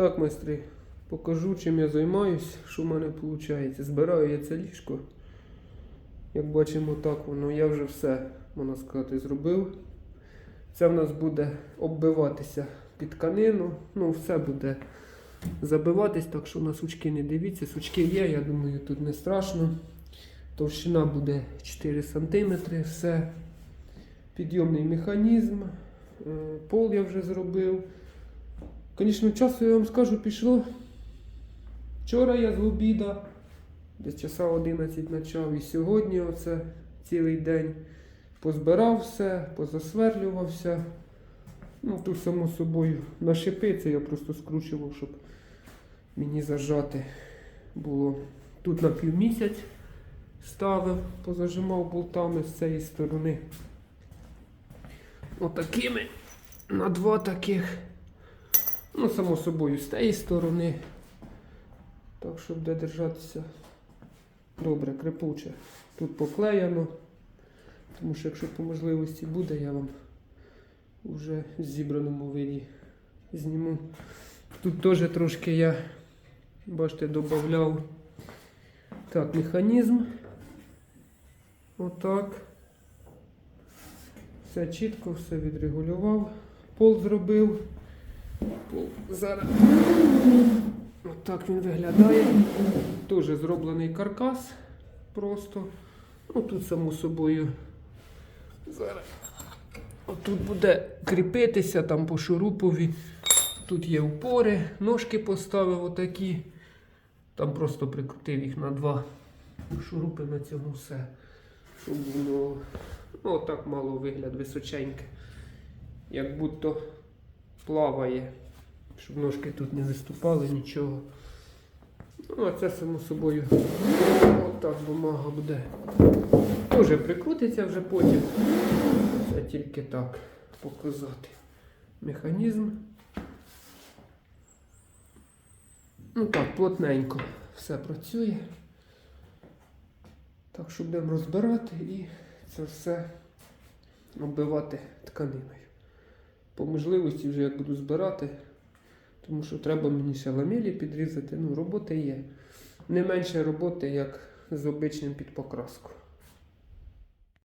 Так, майстри, покажу, чим я займаюсь, що в мене виходить. Збираю я це ліжко. Як бачимо, так воно я вже все, можна сказати, зробив. Це в нас буде оббиватися під тканину. Ну, все буде забиватись, так що на сучки не дивіться. Сучки є, я думаю, тут не страшно. Товщина буде 4 см, все. Підйомний механізм. Е, Пол я вже зробив. Звісно, часу я вам скажу, пішло. Вчора я з обіда, десь часа 11 почав, і сьогодні оце цілий день позбирав все, позасверлювався. Ну, тут, само собою, на шипи я просто скручував, щоб мені зажати було. Тут на півмісяць ставив, позажимав болтами з цієї сторони. Отакими на два таких. Ну, само собою, з тієї сторони. Так, щоб де держатися добре, крепуче. Тут поклеєно. Тому що якщо по можливості буде, я вам вже в зібраному виді зніму. Тут теж трошки я, бачите, додавав так, механізм. Отак. Все чітко, все відрегулював. Пол зробив. Зараз. Отак він виглядає. Теж зроблений каркас просто. Ну тут само собою. Зараз. Отут буде кріпитися там по шурупові. Тут є упори, ножки поставив отакі. Там просто прикрутив їх на два шурупи на цьому все. Щоб воно ну, отак мало вигляд височеньке. Як будто плаває. Щоб ножки тут не виступали, нічого. Ну, а це само собою. Отак бумага буде. Тоже прикрутиться вже потім. Це тільки так показати. Механізм. Ну так, плотненько все працює. Так що будемо розбирати і це все оббивати тканиною. По можливості вже як буду збирати, тому що треба мені ще ламелі підрізати. Ну, роботи є. Не менше роботи, як з обичним під покраску.